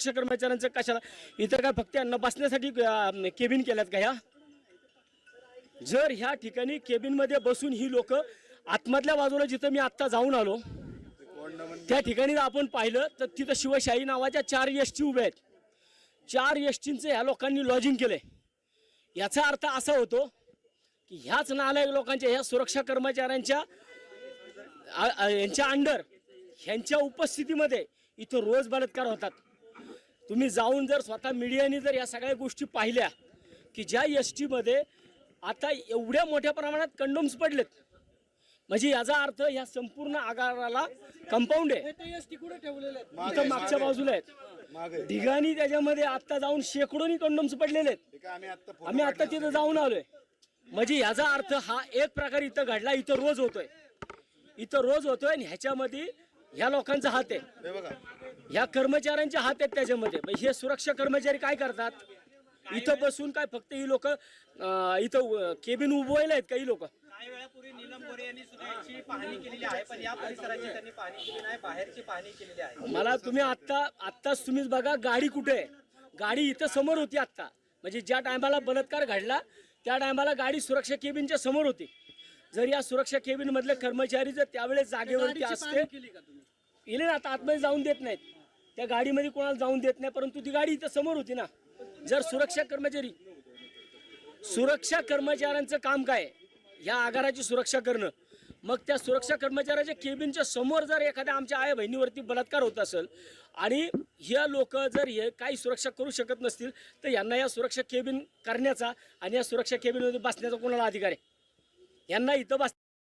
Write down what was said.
सुरक्षा कर्मचाऱ्यांचं कशाला? इथं काय फक्त यांना बसण्यासाठी केबिन केल्यात का ह्या? जर ह्या ठिकाणी केबिनमध्ये बसून ही लोक आतमधल्या बाजूला जिथं मी आत्ता जाऊन आलो त्या ठिकाणी आपण पाहिलं तर तिथं शिवशाही नावाच्या चार एस टी उभ्या आहेत. चार एस टींचं ह्या लोकांनी लॉजिंग केलंय. याचा अर्थ असा होतो की ह्याच नालायक लोकांच्या ह्या सुरक्षा कर्मचाऱ्यांच्या यांच्या अंडर ह्यांच्या उपस्थितीमध्ये इथं रोज बलात्कार होतात. तुम्ही जाऊन जर स्वतः मीडियाने जर या सगळ्या गोष्टी पाहिल्या की ज्या एस टीमध्ये आता एवढ्या मोठ्या प्रमाणात कंडोम्स पडलेत. म्हणजे याचा अर्थ ह्या संपूर्ण आगाराला कंपाऊंड आहे. इथं मागच्या बाजूला आहेत. ढिगाणी त्याच्यामध्ये आता जाऊन शेकडोनी कंडोम्स पडलेले आहेत. आम्ही आता तिथं जाऊन आलोय. म्हणजे याचा अर्थ हा एक प्रकार इथं घडला इथं रोज होतोय. इथं रोज होतोय आणि ह्याच्यामध्ये ह्या लोकांचा हात आहे. ह्या कर्मचाऱ्यांचे हात आहेत त्याच्यामध्ये. मग हे सुरक्षा कर्मचारी काय करतात? इथं बसून काय फक्त ही लोक इथं केबिन उभवायला आहेत काही लोक? काही वेळापूर्वी नीलम गोरे यांनी सुद्धा याची पाहणी केलेली आहे पण या परिसराची त्यांनी पाहणी केली नाही बाहेरची पाहणी केलेली आहे. मला तुम्ही आत्ता आत्ताच तुम्हीच बघा गाडी कुठे आहे? गाडी इथं समोर होती आत्ता. म्हणजे ज्या टायमाला बलात्कार घडला त्या टायमाला गाडी सुरक्षा केबिनच्या समोर होती. जर या सुरक्षा केबिन मधले कर्मचारी जर त्यावेळेस जागेवरती असते इले ना आता आतमध्ये जाऊन देत नाहीत. त्या गाडीमध्ये कोणाला जाऊन देत नाही परंतु ती गाडी इथं समोर होती ना. जर सुरक्षा कर्मचारी सुरक्षा कर्मचाऱ्यांचं काम काय? ह्या या आगाराची सुरक्षा करणं. मग त्या सुरक्षा कर्मचाऱ्याच्या केबिनच्या समोर जर एखाद्या आमच्या आया बहिणीवरती बलात्कार होत असेल आणि ह्या लोक जर हे काही सुरक्षा करू शकत नसतील तर यांना या सुरक्षा केबिन करण्याचा आणि या सुरक्षा केबिनमध्ये बसण्याचा कोणाला अधिकार आहे? यांना इथं बस